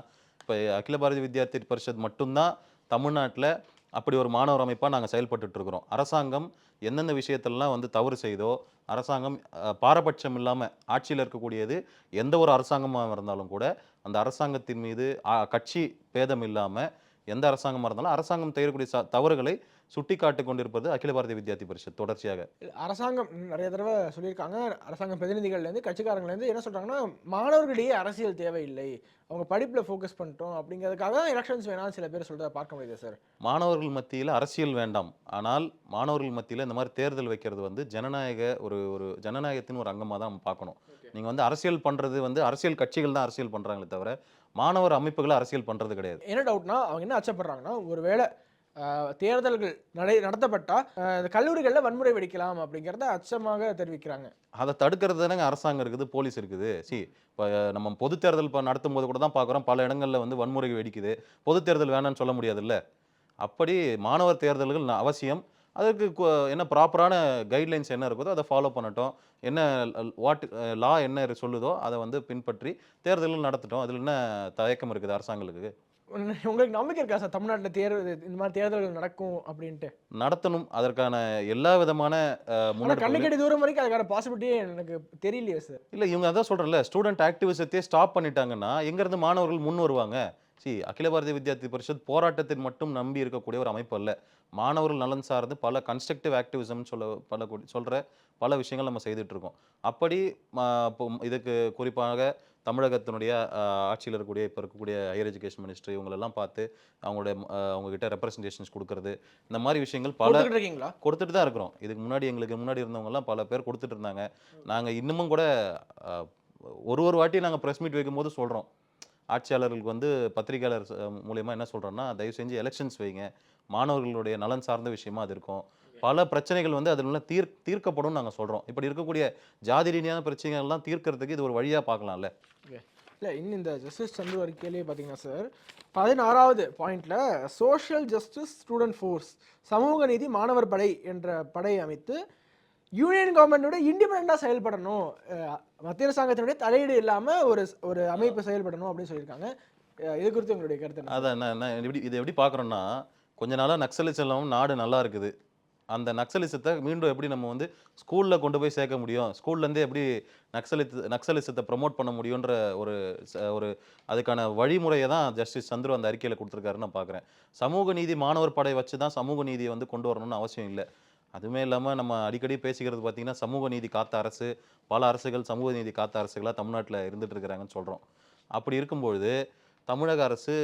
இப்போ அகில பாரதிய வித்யார்த்தி பரிஷத் மட்டும்தான் தமிழ்நாட்டில் அப்படி ஒரு மாணவர் அமைப்பாக நாங்கள் செயல்பட்டுட்ருக்குறோம் அரசாங்கம் எந்தெந்த விஷயத்திலலாம் வந்து தவறு செய்தோ அரசாங்கம் பாரபட்சம் இல்லாமல் ஆட்சியில் இருக்கக்கூடியது எந்த ஒரு அரசாங்கமாக இருந்தாலும் கூட அந்த அரசாங்கத்தின் மீது கட்சி பேதம் இல்லாமல் எந்த அரசாங்கமாக இருந்தாலும் அரசாங்கம் செய்யக்கூடிய ச- தவறுகளை சுட்டிக்காட்டி கொண்டிருப்பது அகில பாரதிய வித்யார்த்தி பரிஷத் தொடர்ச்சியாக. அரசாங்கம் நிறைய தடவை சொல்லியிருக்காங்க அரசாங்க பிரதிநிதிகள்லேருந்து கட்சிக்காரங்கலேருந்து என்ன சொல்றாங்கன்னா மாணவர்களிடையே அரசியல் தேவையில்லை. அவங்க படிப்புல ஃபோக்கஸ் பண்ணிட்டோம் அப்படிங்கிறதுக்காக தான் எலெக்ஷன்ஸ் வேணாம்னு சில பேர் சொல்றதை பார்க்க முடியுது சார் மாணவர்கள் மத்தியில் அரசியல் வேண்டாம். ஆனால் மாணவர்கள் மத்தியில் இந்த மாதிரி தேர்தல் வைக்கிறது வந்து ஜனநாயக ஒரு ஒரு ஜனநாயகத்தின் ஒரு அங்கமாக தான் பார்க்கணும். நீங்கள் வந்து அரசியல் பண்ணுறது வந்து அரசியல் கட்சிகள் தான் அரசியல் பண்ணுறாங்களே தவிர மாணவர் அமைப்புகளை அரசியல் பண்ணுறது கிடையாது. என்ன டவுட்னா அவங்க என்ன அச்சப்படுறாங்கன்னா ஒருவேளை ஆஹ், தேர்தல்கள் நடை நடத்தப்பட்டால் இந்த கல்லூரிகளில் வன்முறை வெடிக்கலாம் அப்படிங்கிறத அச்சமாக தெரிவிக்கிறாங்க. அதை தடுக்கிறது தானே அரசாங்கம் இருக்குது போலீஸ் இருக்குது. சி இப்போ நம்ம பொது தேர்தல் இப்போ நடத்தும் போது கூட தான் பார்க்குறோம் பல இடங்களில் வந்து வன்முறை வெடிக்குது. பொது தேர்தல் வேணாம்னு சொல்ல முடியாதுல்ல. அப்படி மாணவர் தேர்தல்கள் அவசியம். அதற்கு என்ன ப்ராப்பரான கைட்லைன்ஸ் என்ன இருக்குதோ அதை ஃபாலோ பண்ணட்டும். என்ன வாட் லா என்ன சொல்லுதோ அதை வந்து பின்பற்றி தேர்தல்கள் நடத்தட்டும். அதில் என்ன தயக்கம் இருக்குது அரசாங்கங்களுக்கு? உங்களுக்கு நம்பிக்கை இருக்கா சார் தமிழ்நாட்டில் தேர்வு இந்த மாதிரி தேர்தல்கள் நடக்கும் அப்படின்ட்டு? நடத்தணும். அதற்கான எல்லா விதமான கண்ணுக்கடி தூரம் வரைக்கும் அதுக்கான பாசிபிலிட்டியே எனக்கு தெரியலையே சார். இல்லை இவங்க அதான் சொல்கிறேன்ல ஸ்டூடெண்ட் ஆக்டிவிசத்தையே ஸ்டாப் பண்ணிட்டாங்கன்னா எங்கேருந்து மாணவர்கள் முன் வருவாங்க? சி அகில பாரதிய வித்யார்த்தி பரிஷத் போராட்டத்தில் மட்டும் நம்பி இருக்கக்கூடிய ஒரு அமைப்பு அல்ல. மாணவர்கள் நலன் சார்ந்து பல கன்ஸ்ட்ரக்டிவ் ஆக்டிவிசம் சொல்ல பல சொல்கிற பல விஷயங்கள் நம்ம செய்துட்டு இருக்கோம். அப்படி இதுக்கு குறிப்பாக தமிழகத்தினுடைய ஆட்சியில் இருக்கக்கூடிய இப்போ இருக்கக்கூடிய ஹையர் எஜுகேஷன் மினிஸ்ட்ரி இவங்களெல்லாம் பார்த்து அவங்களுடைய அவங்ககிட்ட ரெப்ரசன்டேஷன்ஸ் கொடுக்கறது இந்த மாதிரி விஷயங்கள் பல இருக்கீங்களா? கொடுத்துட்டு தான் இருக்கிறோம். இதுக்கு முன்னாடி எங்களுக்கு முன்னாடி இருந்தவங்கலாம் பல பேர் கொடுத்துட்டு இருந்தாங்க. நாங்கள் இன்னமும் கூட ஒரு ஒரு வாட்டி நாங்கள் ப்ரெஸ் மீட் வைக்கும்போது சொல்கிறோம் ஆட்சியாளர்களுக்கு வந்து பத்திரிகையாளர் மூலியமா என்ன சொல்கிறோன்னா தயவு செஞ்சு எலெக்ஷன்ஸ் வைங்க. மாணவர்களுடைய நலன் சார்ந்த விஷயமா அது இருக்கும். பல பிரச்சனைகள் வந்து அதில் தீர் தீர்க்கப்படும் நாங்கள் சொல்கிறோம் இப்படி இருக்கக்கூடிய ஜாதி ரீதியான பிரச்சனைகள்லாம் தீர்க்கறதுக்கு இது ஒரு வழியாக பார்க்கலாம்ல. இல்லை இன்னும் இந்த ஜஸ்டிஸ் சந்து அறிக்கையிலே பார்த்தீங்கன்னா சார் பதினாறாவது பாயிண்ட்ல சோஷியல் ஜஸ்டிஸ் ஸ்டூடெண்ட் ஃபோர்ஸ் சமூக நீதி மாணவர் படை என்ற படை அமைத்து யூனியன் கவர்மெண்டோட இண்டிபெண்டாக செயல்படணும். மத்திய அரசாங்கத்தினுடைய தலையீடு இல்லாமல் ஒரு ஒரு அமைப்பு செயல்படணும் அப்படின்னு சொல்லியிருக்காங்க. இது குறித்து உங்களுடைய கருத்து? அதான் நான் எப்படி இதை எப்படி பார்க்குறோன்னா கொஞ்ச நாளாக நக்சலிசம் நாடு நல்லா இருக்குது. அந்த நக்சலிசத்தை மீண்டும் எப்படி நம்ம வந்து ஸ்கூலில் கொண்டு போய் சேர்க்க முடியும்? ஸ்கூல்லேருந்தே எப்படி நக்சலித்து நக்சலிசத்தை ப்ரமோட் பண்ண முடியுன்ற ஒரு ச- ஒரு அதுக்கான வழிமுறையை தான் ஜஸ்டிஸ் சந்துரு அந்த அறிக்கையில் கொடுத்துருக்காருன்னு நான் பார்க்குறேன் சமூக நீதி மாணவர் படை வச்சு தான் சமூக நீதியை வந்து கொண்டு வரணும்னு அவசியம் இல்லை. அதுவுமே இல்லாமல் நம்ம அடிக்கடி பேசிக்கிறது பார்த்திங்கன்னா சமூக நீதி காத்த அரசு பல அரசுகள் சமூக நீதி காத்த அரசுகளாக தமிழ்நாட்டில் இருந்துட்டு இருக்கிறாங்கன்னு சொல்கிறோம் அப்படி இருக்கும்பொழுது தமிழக அரசு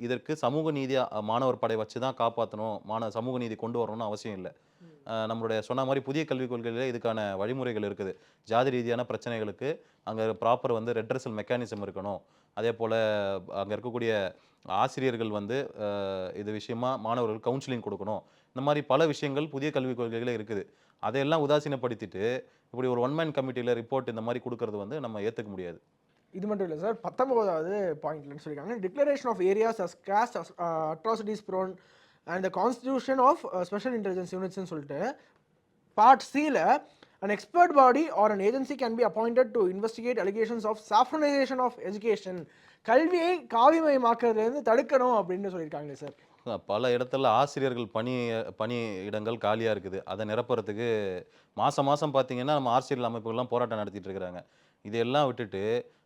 இதற்கு சமூக நீதி அஹ், மாணவர் படை வச்சு தான் காப்பாற்றணும் மாணவ சமூக நீதி கொண்டு வரணும்னு அவசியம் இல்லை. நம்மளுடைய சொன்ன மாதிரி புதிய கல்விக் கொள்கையில் இதுக்கான வழிமுறைகள் இருக்குது. ஜாதி ரீதியான பிரச்சனைகளுக்கு அங்கே ப்ராப்பர் வந்து ரெட்ரஸல் மெக்கானிசம் இருக்கணும். அதே போல் அங்கே இருக்கக்கூடிய ஆசிரியர்கள் வந்து இது விஷயமா மாணவர்கள் கவுன்சிலிங் கொடுக்கணும். இந்த மாதிரி பல விஷயங்கள் புதிய கல்விக் கொள்கைகளே இருக்குது. அதையெல்லாம் உதாசீனப்படுத்திட்டு இப்படி ஒரு ஒன் மேன் கமிட்டியில் ரிப்போர்ட் இந்த மாதிரி கொடுக்கறது வந்து நம்ம ஏற்றுக்க முடியாது. இது மட்டும் இல்லை சார் பத்தொம்போதாவது பாயிண்ட்லன்னு சொல்லியிருக்காங்க. Declaration of areas as caste atrocities prone and the constitution of special intelligence யூனிட்ஸ்னு சொல்லிட்டு பார்ட் சியில் an expert body or an agency can be appointed to investigate allegations of saffronization of education. கல்வியை காவிமயமாக்குறதுலேருந்து தடுக்கணும் அப்படின்னு சொல்லியிருக்காங்களே sir. பல இடத்துல ஆசிரியர்கள் பணி பணி இடங்கள் காலியாக இருக்குது. அதை நிரப்புறதுக்கு மாதம் மாதம் பார்த்தீங்கன்னா நம்ம ஆசிரியர் அமைப்புகள்லாம் போராட்டம் நடத்திட்டு இருக்கிறாங்க. இதையெல்லாம் விட்டுட்டு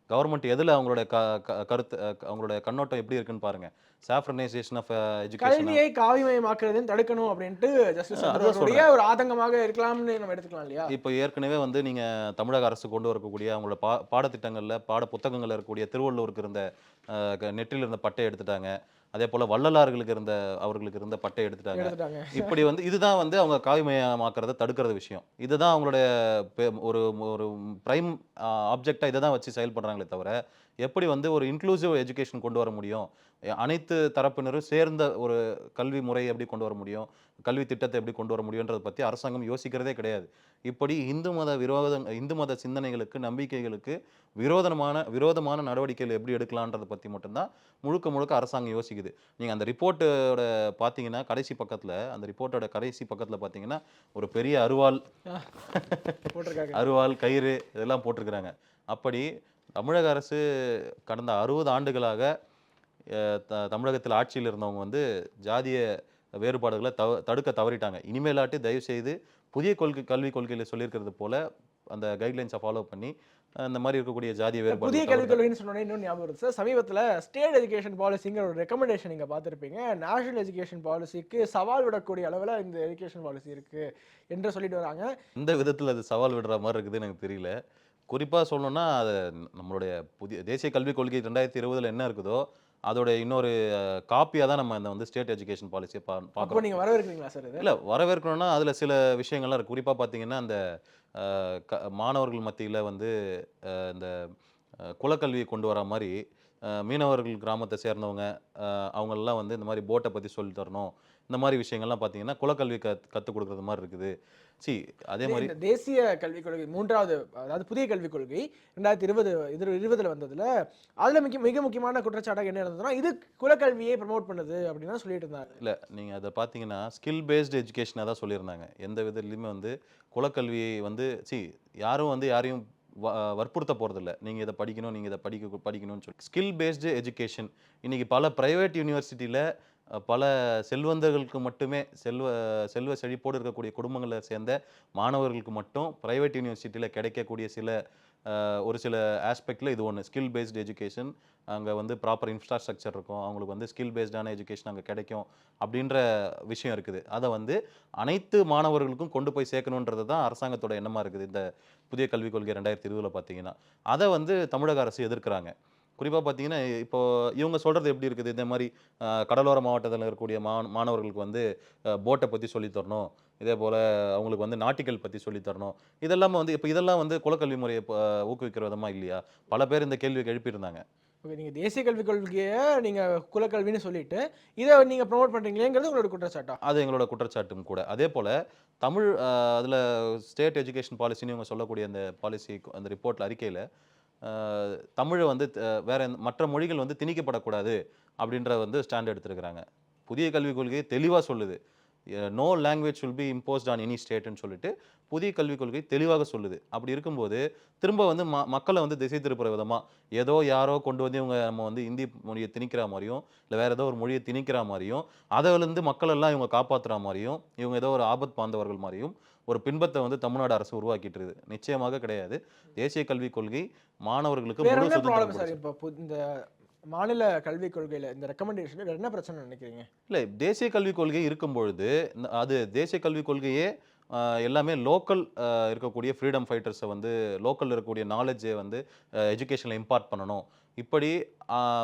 கவர்மெண்ட் எதில் அவங்களோட க கருத்து அவங்களுடைய கண்ணோட்டம் எப்படி இருக்குன்னு பாருங்க. சாஃப்ரனைசேஷன் ஆஃப் எஜுகேஷன் கல்வியை காவிமயமாக்குறதுன்னு தடுக்கணும் அப்படின்ட்டு ஜஸ்டிஸ் ஒரு ஆதங்கமாக இருக்கலாம்னு நம்ம எடுத்துக்கலாம் இல்லையா? இப்போ ஏற்கனவே வந்து நீங்கள் தமிழக அரசு கொண்டு வரக்கூடிய அவங்களோட பா பாடத்திட்டங்களில் பாட புத்தகங்களில் இருக்கக்கூடிய திருவள்ளுவருக்கு இருந்த நெற்றில் இருந்த பட்டை எடுத்துட்டாங்க. அதே போல் வள்ளலார்களுக்கு இருந்த அவர்களுக்கு இருந்த பட்டை எடுத்துட்டாங்க. இப்படி வந்து இதுதான் வந்து அவங்க காவிமயமாக்குறத தடுக்கிறது விஷயம். இதுதான் அவங்களுடைய ஒரு ஒரு பிரைம் ஆப்ஜெக்டாக இதை தான் வச்சு செயல்படுறாங்களே தவிர எப்படி வந்து ஒரு இன்க்ளூசிவ் எஜுகேஷன் கொண்டு வர முடியும்? அனைத்து தரப்பினரும் சேர்ந்த ஒரு கல்வி முறையை எப்படி கொண்டு வர முடியும்? கல்வி திட்டத்தை எப்படி கொண்டு வர முடியுன்றதை பற்றி அரசாங்கம் யோசிக்கிறதே கிடையாது. இப்படி இந்து மத விரோத இந்து மத சிந்தனைகளுக்கு நம்பிக்கைகளுக்கு விரோதமான விரோதமான நடவடிக்கைகள் எப்படி எடுக்கலான்றதை பற்றி மட்டும்தான் முழுக்க முழுக்க அரசாங்கம் யோசிக்குது. நீங்கள் அந்த ரிப்போர்ட்டோட பார்த்தீங்கன்னா கடைசி பக்கத்தில் அந்த ரிப்போர்ட்டோட கடைசி பக்கத்தில் பார்த்தீங்கன்னா ஒரு பெரிய அருவாள் போட்டிருக்காங்க. அருவாள் கயிறு இதெல்லாம் போட்டிருக்கிறாங்க. அப்படி தமிழக அரசு கடந்த அறுபது ஆண்டுகளாக த- தமிழகத்தில் ஆட்சியில் இருந்தவங்க வந்து ஜாதிய வேறுபாடுகளை தவ தடுக்க தவறிட்டாங்க. இனிமேலாட்டி தயவு செய்து புதிய கொள்கை கல்விக் கொள்கையில் சொல்லியிருக்கிறது போல அந்த கைட்லைன்ஸை ஃபாலோ பண்ணி அஹ், இந்த மாதிரி இருக்கக்கூடிய ஜாதிய புதிய வேறுபாடு கல்விக் கொள்கைன்னு சொன்னோன்னே இன்னும் ஞாபகம் வருது சார். சமீபத்தில் ஸ்டேட் எஜுகேஷன் பாலிசிங்கிற ஒரு ரெக்கமெண்டேஷன் நீங்கள் பார்த்துருப்பீங்க. நேஷனல் எஜுகேஷன் பாலிசிக்கு சவால் விடக்கூடிய அளவில் இந்த எஜுகேஷன் பாலிசி இருக்கு என்று சொல்லிட்டு வராங்க. எந்த விதத்தில் அது சவால் விடுற மாதிரி இருக்குது எனக்கு தெரியல. குறிப்பாக சொல்லணும்னா அது நம்மளுடைய புதிய தேசிய கல்விக் கொள்கை ரெண்டாயிரத்தி இருபதுல என்ன இருக்குதோ அதோட இன்னொரு காப்பியாக தான் நம்ம இந்த வந்து ஸ்டேட் எஜுகேஷன் பாலிசியை பா அப்போ பார்க்குறோம். நீங்கள் வரவேற்கிறீங்களா சார் இல்லை வரவேற்கணும்னா அதில் சில விஷயங்கள்லாம் இருக்குது குறிப்பாக பார்த்தீங்கன்னா அந்த க மாணவர்கள் மத்தியில் வந்து இந்த குலக்கல்வியை கொண்டு வர மாதிரி மீனவர்கள் கிராமத்தை சேர்ந்தவங்க அஹ், அவங்களெல்லாம் வந்து இந்த மாதிரி போட்டை பற்றி சொல்லி தரணும். இந்த மாதிரி விஷயங்கள்லாம் பார்த்தீங்கன்னா குலக்கல்வி கத் கற்றுக் கொடுக்குறது மாதிரி இருக்குது. சி அதே மாதிரி தேசிய கல்விக் கொள்கை மூன்றாவது அதாவது புதிய கல்விக் கொள்கை ரெண்டாயிரத்தி இருபது இது இருபதுல வந்ததுல அதுல மிக மிக முக்கியமான குற்றச்சாட்டாக என்ன இருந்ததுன்னா இது குலக்கல்வியை ப்ரமோட் பண்ணுது அப்படின்னு சொல்லிட்டு இருந்தாங்க இல்லை நீங்கள் அதை பார்த்தீங்கன்னா ஸ்கில் பேஸ்டு எஜுகேஷனாக தான் சொல்லியிருந்தாங்க. எந்த விதத்துலையுமே வந்து குலக்கல்வியை வந்து சி யாரும் வந்து யாரையும் வ- வற்புறுத்த போகிறதில்ல நீங்கள் இதை படிக்கணும் நீங்கள் இதை படிக்க படிக்கணும்னு சொல்லி. ஸ்கில் பேஸ்டு எஜுகேஷன் இன்றைக்கி பல ப்ரைவேட் யூனிவர்சிட்டியில் பல செல்வந்தர்களுக்கு மட்டுமே செல்வ செல்வ செழிப்போடு இருக்கக்கூடிய குடும்பங்களை சேர்ந்த மாணவர்களுக்கு மட்டும் ப்ரைவேட் யூனிவர்சிட்டியில் கிடைக்கக்கூடிய சில ஒரு சில ஆஸ்பெக்டில் இது ஒன்று ஸ்கில் பேஸ்டு எஜுகேஷன் அங்கே வந்து ப்ராப்பர் இன்ஃப்ராஸ்ட்ரக்சர் இருக்கும். அவங்களுக்கு வந்து ஸ்கில் பேஸ்டான எஜுகேஷன் அங்கே கிடைக்கும் அப்படின்ற விஷயம் இருக்குது. அதை வந்து அனைத்து மாணவர்களுக்கும் கொண்டு போய் சேர்க்கணுன்றது தான் அரசாங்கத்தோட எண்ணமாக இருக்குது. இந்த புதிய கல்விக் கொள்கை ரெண்டாயிரத்தி இருபதில் பார்த்தீங்கன்னா. அதை வந்து தமிழக அரசு எதிர்க்கிறாங்க. குறிப்பாக பார்த்தீங்கன்னா இப்போ இவங்க சொல்கிறது எப்படி இருக்குது? இந்த மாதிரி கடலோர மாவட்டத்தில் இருக்கக்கூடிய மாணவர்களுக்கு வந்து போட்டை பற்றி சொல்லித் தரணும். இதே போல் அவங்களுக்கு வந்து நாட்டிக்கல் பற்றி சொல்லித் தரணும். இதெல்லாமே வந்து இப்போ இதெல்லாம் வந்து குலக்கல்வி முறையை ஊக்குவிக்கிற விதமாக இல்லையா? பல பேர் இந்த கேள்வியை எழுப்பியிருந்தாங்க. ஓகே நீங்கள் தேசிய கல்விக் கொள்கையை நீங்கள் குலக்கல்வின்னு சொல்லிட்டு இதை நீங்கள் ப்ரமோட் பண்ணுறீங்களேங்கிறது உங்களோட குற்றச்சாட்டா? அது எங்களோட குற்றச்சாட்டும் கூட. அதே போல் தமிழ் அதில் ஸ்டேட் எஜுகேஷன் பாலிசின்னு இவங்க சொல்லக்கூடிய அந்த பாலிசி அந்த ரிப்போர்ட்டில் அறிக்கையில் தமிழை வந்து வேற எந்த- மற்ற மொழிகள் வந்து திணிக்கப்படக்கூடாது அப்படின்ற வந்து ஸ்டாண்ட் எடுத்திருக்கிறாங்க. புதிய கல்விக் கொள்கை தெளிவாக சொல்லுது. No language will be imposed on any ஸ்டேட்னு சொல்லிட்டு புதிய கல்விக் கொள்கை தெளிவாக சொல்லுது. அப்படி இருக்கும்போது திரும்ப வந்து ம மக்களை வந்து திசை திருப்புற விதமாக ஏதோ யாரோ கொண்டு வந்து இவங்க நம்ம வந்து இந்தி மொழியை திணிக்கிற மாதிரியும் இல்லை வேறு ஏதோ ஒரு மொழியை திணிக்கிற மாதிரியும் அதிலிருந்து மக்களெல்லாம் இவங்க காப்பாற்றுற மாதிரியும் இவங்க ஏதோ ஒரு ஆபத் பாந்தவர்கள் மாதிரியும் ஒரு பின்பத்தை வந்து தமிழ்நாடு அரசு உருவாக்கிட்டு இருக்குது நிச்சயமாக கிடையாது. தேசிய கல்விக் கொள்கை மாணவர்களுக்கு. இப்போ இந்த மாநில கல்விக் கொள்கையில இந்த ரெக்கமெண்டேஷன் என்ன பிரச்சனை நினைக்கிறீங்க? இல்லை தேசிய கல்விக் கொள்கை இருக்கும் பொழுது இந்த- அது தேசிய கல்விக் கொள்கையே எல்லாமே லோக்கல் இருக்கக்கூடிய ஃப்ரீடம் ஃபைட்டர்ஸை வந்து லோக்கல் இருக்கக்கூடிய நாலேஜை வந்து எஜுகேஷனில் இம்பார்ட் பண்ணணும். இப்படி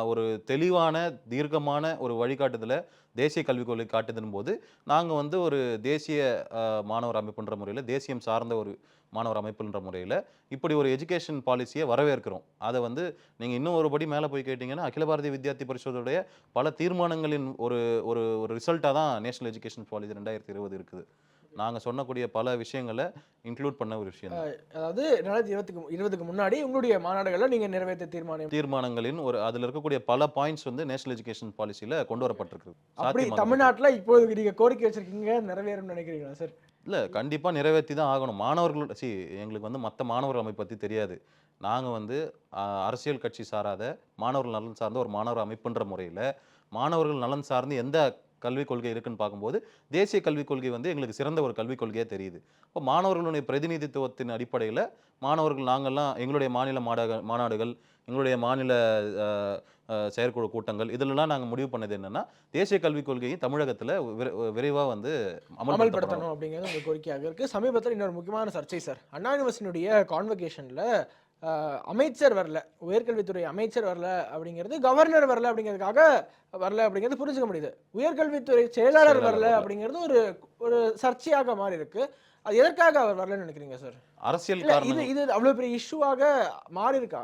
ஒரு தெளிவான தீர்க்கமான ஒரு வழிகாட்டுதலை தேசிய கல்விக் கொள்கை காட்டுதுன்னு போது நாங்கள் வந்து ஒரு தேசிய மாணவர் அமைப்புன்ற முறையில் தேசியம் சார்ந்த ஒரு மாணவர் அமைப்புன்ற முறையில் இப்படி ஒரு எஜுகேஷன் பாலிசியை வரவேற்கிறோம். அதை வந்து நீங்கள் இன்னும் ஒரு படி மேலே போய் கேட்டிங்கன்னா அகில பாரதிய வித்யார்த்தி பரிஷத்துடைய பல தீர்மானங்களின் ஒரு ஒரு ஒரு ரிசல்ட்டாக தான் நேஷனல் எஜுகேஷன் பாலிசி ரெண்டாயிரத்தி இருபது இருக்குது. நாங்கள் சொன்னக்கூடிய பல விஷயங்களை இன்க்ளூட் பண்ண ஒரு விஷயம். அதாவது ரெண்டாயிரத்தி இருபத்துக்கு இருபதுக்கு முன்னாடி உங்களுடைய மாநாடுகளில் நீங்க நிறைவேற்ற தீர்மானம் தீர்மானங்களின் ஒரு அதில் இருக்கக்கூடிய பல பாயிண்ட்ஸ் வந்து நேஷனல் எஜுகேஷன் பாலிசியில் கொண்டு வரப்பட்டிருக்கு. அப்படி. தமிழ்நாட்டுல இப்போது நீங்க கோரிக்கை வச்சிருக்கீங்க நிறைவேறும்னு நினைக்கிறீங்களா சார் இல்லை கண்டிப்பாக நிறைவேற்றி தான் ஆகணும். மாணவர்கள் சி எங்களுக்கு வந்து மற்ற மாணவர் அமைப்பு பற்றி தெரியாது. நாங்கள் வந்து அரசியல் கட்சி சாராத மாணவர்கள் நலன் சார்ந்த ஒரு மாணவர் அமைப்புன்ற முறையில் மாணவர்கள் நலன் சார்ந்து எந்த கல்விக் கொள்கை இருக்குன்னு பார்க்கும்போது தேசிய கல்விக் கொள்கை வந்து எங்களுக்கு சிறந்த ஒரு கல்விக் கொள்கையாக தெரியுது. இப்போ மாணவர்களுடைய பிரதிநிதித்துவத்தின் அடிப்படையில் மாணவர்கள் நாங்கள்லாம் எங்களுடைய மாநில மாநாடு மாநாடுகள் எங்களுடைய மாநில செயற்குழு கூட்டங்கள் இதிலெல்லாம் நாங்கள் முடிவு பண்ணது என்னென்னா தேசிய கல்விக் கொள்கையை தமிழகத்தில் விரைவாக வந்து அமல்படுத்தணும் அப்படிங்கிறது கோரிக்கையாக இருக்குது சமீபத்தில் இன்னொரு முக்கியமான சர்ச்சை சார். அண்ணா யூனிவர்சிட்டியுடைய கான்வெகேஷன்ல அமைச்சர் வரல. உயர்கல்வித்துறை அமைச்சர் வரல அப்படிங்கிறது கவர்னர் வரல அப்படிங்கிறதுக்காக வரல அப்படிங்கிறது புரிஞ்சுக்க முடியுது. உயர்கல்வித்துறை செயலாளர் வரல. அப்படிங்கிறது ஒரு ஒரு சர்ச்சையாக மாறி இருக்கு. அது எதற்காக அவர் வரலன்னு நினைக்கிறீங்க சார் அரசியல் இது இது அவ்வளவு பெரிய இஷ்யூவாக மாறி இருக்கா?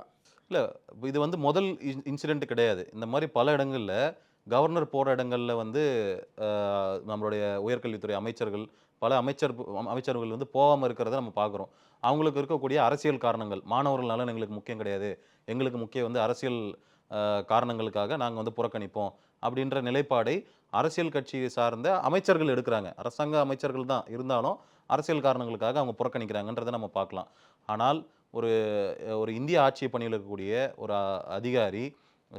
இல்லை இது வந்து முதல் இன்சிடென்ட் கிடையாது. இந்த மாதிரி பல இடங்கள்ல கவர்னர் போகிற இடங்கள்ல வந்து நம்மளுடைய உயர்கல்வித்துறை அமைச்சர்கள் பல அமைச்சர் அமைச்சர்கள் வந்து போகாமல் இருக்கிறத நம்ம பார்க்குறோம் அவங்களுக்கு இருக்கக்கூடிய அரசியல் காரணங்கள். மாணவர்கள் நலன் எங்களுக்கு முக்கியம் கிடையாது. எங்களுக்கு முக்கியம் வந்து அரசியல் காரணங்களுக்காக நாங்கள் வந்து புறக்கணிப்போம் அப்படின்ற நிலைப்பாடை அரசியல் கட்சியை சார்ந்த அமைச்சர்கள் எடுக்கிறாங்க. அரசாங்க அமைச்சர்கள் தான் இருந்தாலும் அரசியல் காரணங்களுக்காக அவங்க புறக்கணிக்கிறாங்கன்றதை நம்ம பார்க்கலாம். ஆனால் ஒரு ஒரு இந்திய ஆட்சி பணியில் இருக்கக்கூடிய ஒரு அதிகாரி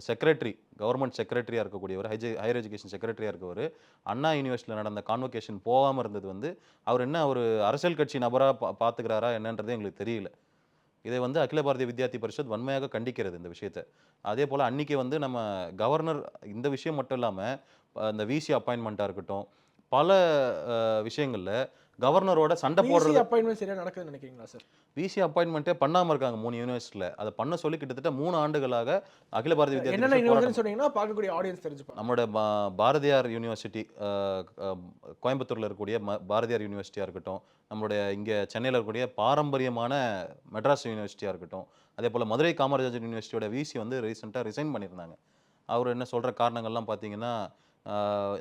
செக்ரட்டரி கவர்மெண்ட் செக்ரட்டரியாக இருக்கக்கூடியவர் ஹைஜ ஹையர் எஜுகேஷன் செக்ரட்டரியாக இருக்கவர் அண்ணா யூனிவர்சிட்டியில் நடந்த கான்வொகேஷன் போகாமல் இருந்தது வந்து அவர் என்ன ஒரு அரசியல் கட்சி நபராக பா பார்த்துக்கிறாரா என்னன்றது எங்களுக்கு தெரியல. இதை வந்து அகில பாரதிய வித்யார்த்தி பரிஷத் வன்மையாக கண்டிக்கிறது இந்த விஷயத்தை. அதே போல் அன்றைக்கி வந்து நம்ம கவர்னர் இந்த விஷயம் மட்டும் இல்லாமல் இந்த விசி அப்பாயின்மெண்ட்டாக இருக்கட்டும் பல விஷயங்களில் கவர்னரோட சண்டை போடுறது அப்பாயின்மெண்ட் சரியா நடக்குதுன்னு நினைக்கிறீங்களா சார் விசி அப்பாயின்மெண்ட்டே பண்ணாமல் இருக்காங்க மூணு யூனிவர்சிட்டியில் அதை பண்ண சொல்லி கிட்டத்தட்ட மூணு ஆண்டுகளாக அகில பாரதிய யூனிவர்சிட்டி சொன்னீங்கன்னா பார்க்கக்கூடிய ஆடியன்ஸ் தெரிஞ்சுப்பாங்க. நம்மளோட பாரதியார் யூனிவர்சிட்டி கோயம்புத்தூர்ல இருக்கக்கூடிய பாரதியார் யூனிவர்சிட்டியாக இருக்கட்டும் நம்மளுடைய இங்கே சென்னையில் இருக்கக்கூடிய பாரம்பரியமான மெட்ராஸ் யூனிவர்சிட்டியாக இருக்கட்டும் அதே போல் மதுரை காமராஜர் யூனிவர்சிட்டியோட விசி வந்து ரீசெண்டாக ரிசைன் பண்ணியிருந்தாங்க. அவர் என்ன சொல்கிற காரணங்கள்லாம் பார்த்தீங்கன்னா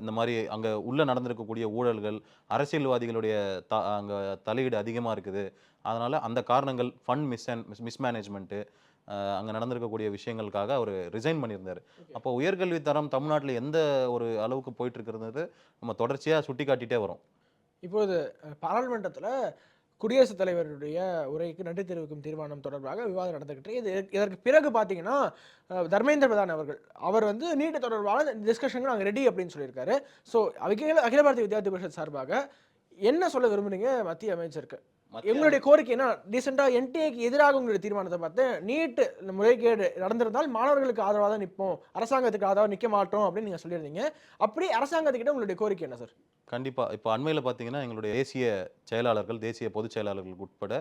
இந்த மாதிரி அங்கே உள்ளே நடந்திருக்கக்கூடிய ஊழல்கள் அரசியல்வாதிகளுடைய த அங்கே தலையீடு அதிகமாக இருக்குது. அதனால் அந்த காரணங்கள் ஃபண்ட் மிஸ் மிஸ்மேனேஜ்மெண்ட்டு அங்கே நடந்திருக்கக்கூடிய விஷயங்களுக்காக அவர் ரிசைன் பண்ணியிருந்தார். அப்போ உயர்கல்வி தரம் தமிழ்நாட்டில் எந்த ஒரு அளவுக்கு போயிட்டு இருக்கிறது நம்ம தொடர்ச்சியாக சுட்டி காட்டிட்டே வரோம். இப்போது பாராளுமன்றத்துல குடியரசுத் தலைவருடைய உரைக்கு நன்றி தெரிவிக்கும் தீர்மானம் தொடர்பாக விவாதம் நடந்துகிட்டு இது இதற்கு பிறகு பார்த்தீங்கன்னா தர்மேந்திர பிரதான் அவர்கள் அவர் வந்து நீட்டு தொடர்பான டிஸ்கஷனுக்கு நாங்கள் ரெடி அப்படின்னு சொல்லியிருக்காரு. ஸோ அகில அகில பாரதிய வித்யார்த்தி பரிஷத் சார்பாக என்ன சொல்ல விரும்புறீங்க மத்திய அமைச்சருக்கு? எங்களுடைய கோரிக்கை என்ன? ரீசெண்டாக என்டிஏக்கு எதிராக உங்களுடைய தீர்மானத்தை பார்த்து நீட் முறைகேடு நடந்திருந்தால் மாணவர்களுக்கு ஆதரவாக தான் நிற்போம் அரசாங்கத்துக்கு ஆதரவாக நிற்க மாட்டோம் அப்படின்னு நீங்கள் சொல்லியிருந்தீங்க. அப்படி அரசாங்கத்துக்கிட்ட உங்களுடைய கோரிக்கை என்ன சார் கண்டிப்பாக இப்போ அண்மையில் பார்த்தீங்கன்னா எங்களுடைய தேசிய செயலாளர்கள் தேசிய பொதுச் செயலாளர்கள் உட்பட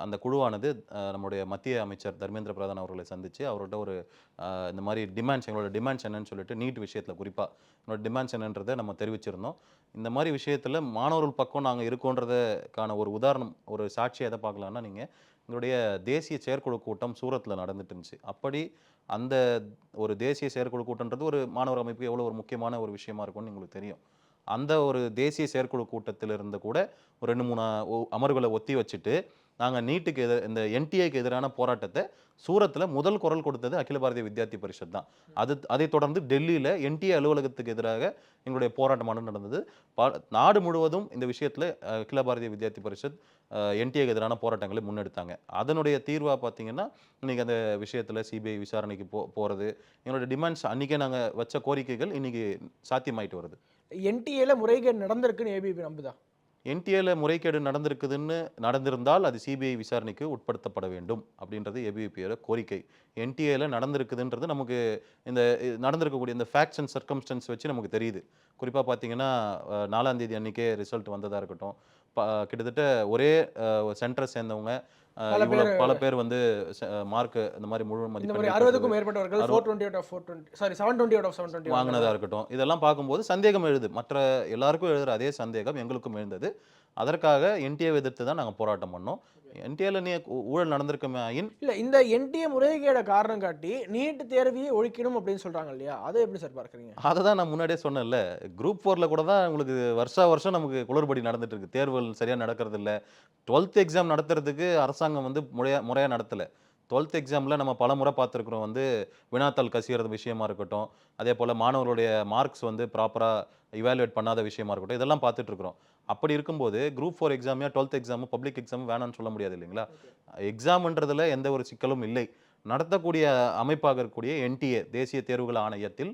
அந்த குழுவானது நம்முடைய மத்திய அமைச்சர் தர்மேந்திர பிரதான் அவர்களை சந்தித்து அவர்கிட்ட ஒரு இந்த மாதிரி டிமாண்ட்ஸ் எங்களோட டிமாண்ட்ஸ் என்னன்னு சொல்லிட்டு நீட் விஷயத்தில் குறிப்பாக என்னோட டிமாண்ட்ஸ் என்னன்றதை நம்ம தெரிவிச்சிருந்தோம். இந்த மாதிரி விஷயத்தில் மாணவர்கள் பக்கம் நாங்கள் இருக்கோன்றதுக்கான ஒரு உதாரணம் ஒரு சாட்சி எதை பார்க்கலான்னா நீங்கள் எங்களுடைய தேசிய செயற்குழு கூட்டம் சூரத்தில் நடந்துட்டு இருந்துச்சு. அப்படி அந்த ஒரு தேசிய செயற்குழு கூட்டன்றது ஒரு மாணவர் அமைப்பு எவ்வளோ ஒரு முக்கியமான ஒரு விஷயமா இருக்கும்னு எங்களுக்கு தெரியும். அந்த ஒரு தேசிய செயற்குழு கூட்டத்தில் இருந்து கூட ஒரு ரெண்டு மூணு ஒ- அமர்வுகளை ஒத்தி வச்சுட்டு நாங்கள் நீட்டுக்கு எதிர இந்த என்டிஏக்கு எதிரான போராட்டத்தை சூரத்தில் முதல் குரல் கொடுத்தது அகில பாரதிய வித்யார்த்தி பரிஷத் தான். அது அதைத் தொடர்ந்து டெல்லியில் என்டிஏ அலுவலகத்துக்கு எதிராக எங்களுடைய போராட்டமான நடந்தது. ப- நாடு முழுவதும் இந்த விஷயத்தில் அகில பாரதிய வித்யார்த்தி பரிஷத் என்டிஏக்கு எதிரான போராட்டங்களை முன்னெடுத்தாங்க. அதனுடைய தீர்வாக பார்த்தீங்கன்னா இன்றைக்கி அந்த விஷயத்தில் சிபிஐ விசாரணைக்கு போ போகிறது எங்களுடைய டிமாண்ட்ஸ் அன்றைக்கே நாங்கள் வச்ச கோரிக்கைகள் இன்றைக்கி சாத்தியமாயிட்டு வருது. என்டிஏல முறைகேடு நடந்திருக்குன்னு ஏபிபி நம்புதான் என்டிஏல முறைகேடு நடந்திருக்குதுன்னு நடந்திருந்தால் அது சிபிஐ விசாரணைக்கு உட்படுத்தப்பட வேண்டும் அப்படின்றது ஏபிவிபியோட கோரிக்கை. என்டிஏல நடந்திருக்குதுன்றது நமக்கு இந்த நடந்திருக்கக்கூடிய இந்த ஃபேக்ட்ஸ் அண்ட் சர்க்கம்ஸ்டன்ஸ் வச்சு நமக்கு தெரியுது. குறிப்பாக பார்த்தீங்கன்னா நாலாம் தேதி அன்றைக்கே ரிசல்ட் வந்ததாக இருக்கட்டும். ப- கிட்டத்தட்ட ஒரே சென்டரை சேர்ந்தவங்க பல பேர் வந்து மார்க் இந்த மாதிரி முழு மதிப்பெண் அறுபதுக்கும் மேற்பட்டவர்கள் four twenty out of four twenty sorry seven twenty out of seven twenty வாங்கினதா இருக்கட்டும். இதெல்லாம் பார்க்கும்போது சந்தேகம் எழுது. மற்ற எல்லாருக்கும் எழுதுற அதே சந்தேகம் எங்களுக்கும் எழுந்தது. அதற்காக என்டிஏ எதிர்த்து தான் நாங்கள் போராட்டம் பண்ணோம். என்டிஏல நீ ஊழல் நடந்திருக்குமே ஆயின்? இல்ல இந்த என்டிஏ முறைகேட காரணம் காட்டி நீட் தேர்வையே ஒழிக்கணும் அப்படின்னு சொல்றாங்க இல்லையா? அதை எப்படி சார் பார்க்கறீங்க? அதை தான் நான் முன்னாடியே சொன்னேன்ல. குரூப் ஃபோரில் கூட தான் உங்களுக்கு வருஷா வருஷம் நமக்கு குளறுபடி நடந்துட்டு இருக்கு. தேர்வுகள் சரியாக நடக்கிறது இல்லை டுவெல்த் எக்ஸாம் நடத்துறதுக்கு அரசாங்கம் வந்து முறையாக முறையாக நடத்தலை. டுவெல்த் எக்ஸாமில் நம்ம பல முறை பார்த்துருக்குறோம். வந்து வினாத்தாள் கசியறது விஷயமா இருக்கட்டும் அதே போல் மாணவர்களுடைய மார்க்ஸ் வந்து ப்ராப்பராக இவாலுவேட் பண்ணாத விஷயமா இருக்கட்டும் இதெல்லாம் பார்த்துட்டு இருக்கிறோம் அப்படி இருக்கும்போது குரூப் ஃபோர் எக்ஸாமே டுவெல்த் எக்ஸாமு பப்ளிக் எக்ஸாம் வேணாம்னு சொல்ல முடியாது இல்லைங்களா? எக்ஸாம்ன்றதுல எந்த ஒரு சிக்கலும் இல்லை. நடத்தக்கூடிய அமைப்பாக இருக்கக்கூடிய என்டிஏ தேசிய தேர்வுகள் ஆணையத்தில்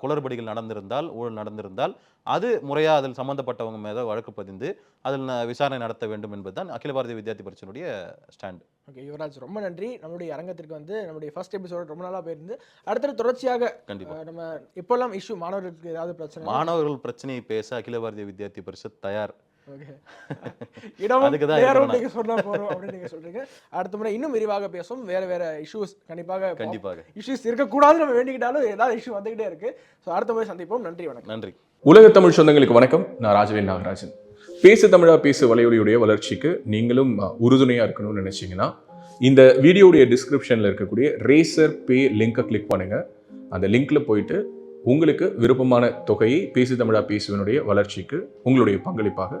குளறுபடிகள் நடந்திருந்தால் ஊழல் நடந்திருந்தால் அது முறையாக அதில் சம்பந்தப்பட்டவங்க மேலே வழக்கு பதிந்து அதில் விசாரணை நடத்த வேண்டும் என்பதுதான் அகில பாரதிய வித்யார்த்தி பரிசனுடைய ஸ்டாண்ட். ஓகே யுவராஜ் ரொம்ப நன்றி. நம்மளுடைய அரங்கத்திற்கு வந்து நம்மளுடைய ஃபர்ஸ்ட் எபிசோட் ரொம்ப நாளா போயிருந்து அடுத்தது தொடர்ச்சியாக கண்டிப்பா. அஹ், நம்ம இப்போல்லாம் இஷ்யூ மாணவர்களுக்கு ஏதாவது பிரச்சனை? மாணவர்கள் பிரச்சனையை பேச அகில பாரதிய வித்யார்த்தி பரிஷத் தயார். அதுக்கு தான் நேரம் அப்படின்னு அடுத்த முறை இன்னும் விரிவாக பேசும் வேற வேற இஷ்யூஸ் கண்டிப்பாக கண்டிப்பாக. இஷ்யூஸ் இருக்கக்கூடாதுன்னு நம்ம வேண்டிக்கிட்டாலும் ஏதாவது இஷ்யூ வந்துகிட்டே இருக்கு. ஸோ அடுத்த முறை சந்திப்போம். நன்றி வணக்கம். நன்றி. உலக தமிழ் சொந்தங்களுக்கு வணக்கம். நான் ராஜவேல் நாகராஜன். பேசு தமிழா பேசு வலையொலியுடைய வளர்ச்சிக்கு நீங்களும் உறுதுணையா இருக்கணும்னு நினைச்சீங்கன்னா இந்த வீடியோடைய டிஸ்கிரிப்ஷன்ல இருக்கக்கூடிய ரேசர் பே லிங்கை கிளிக் பண்ணுங்க. அந்த லிங்க்ல போயிட்டு உங்களுக்கு விருப்பமான தொகையை பேசு தமிழா பேசுவனுடைய வளர்ச்சிக்கு உங்களுடைய பங்களிப்பாக